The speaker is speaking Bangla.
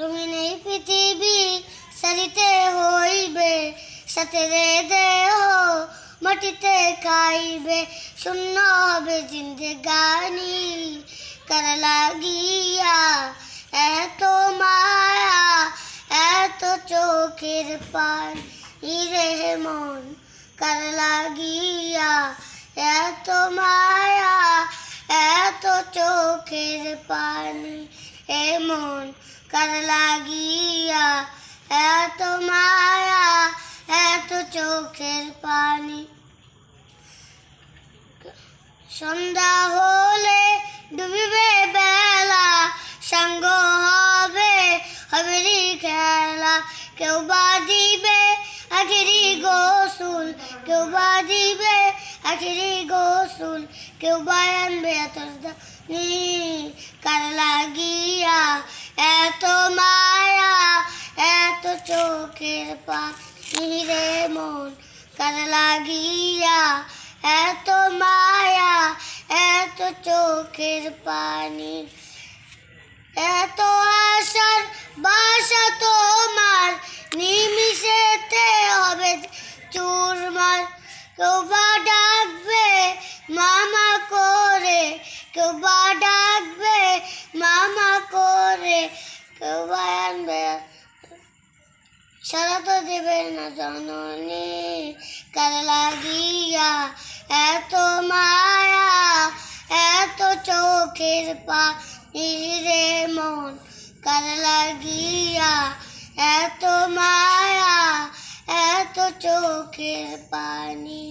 রঙিন এই পৃথিবী সারিতে হইবে, সাথে রে দেহ মাটিতে খাইবে। শূন্য হবে জিন্দেগানি, কার লাগিয়া এত মায়া, এত চোখের পান ইরে মন, কার লাগিয়া এত মায়া, এত চোখের পানি এমন কার লাগিয়া এত মায়া এত চোখের পানি সন্ধ্যা হলে ডুবিবে বেলা, সঙ্গ হবে হবেরি খেলা। কেউ বা দিবে আখিরি গোসুল, কেউ বা দিবে আখিরি গোসুল। কেউ বা আনবে এত কার লাগিয়া এত মায়া, এত চোখের পানি রে মন কার লাগিয়া। এত মায়া, এত চোখের পানি। এত আশার বাসা তোমার নিমিশেতে হবে চুরমার। কেউ বা ডাকবে, মামা করে, কেউ বা ডাকবে কেউ বা আনবে সারা তো দেবে না জননী কার লাগিয়া এত মায়া এত চোখের পা রে মন কার লাগিয়া এত মায়া এত চোখের পানি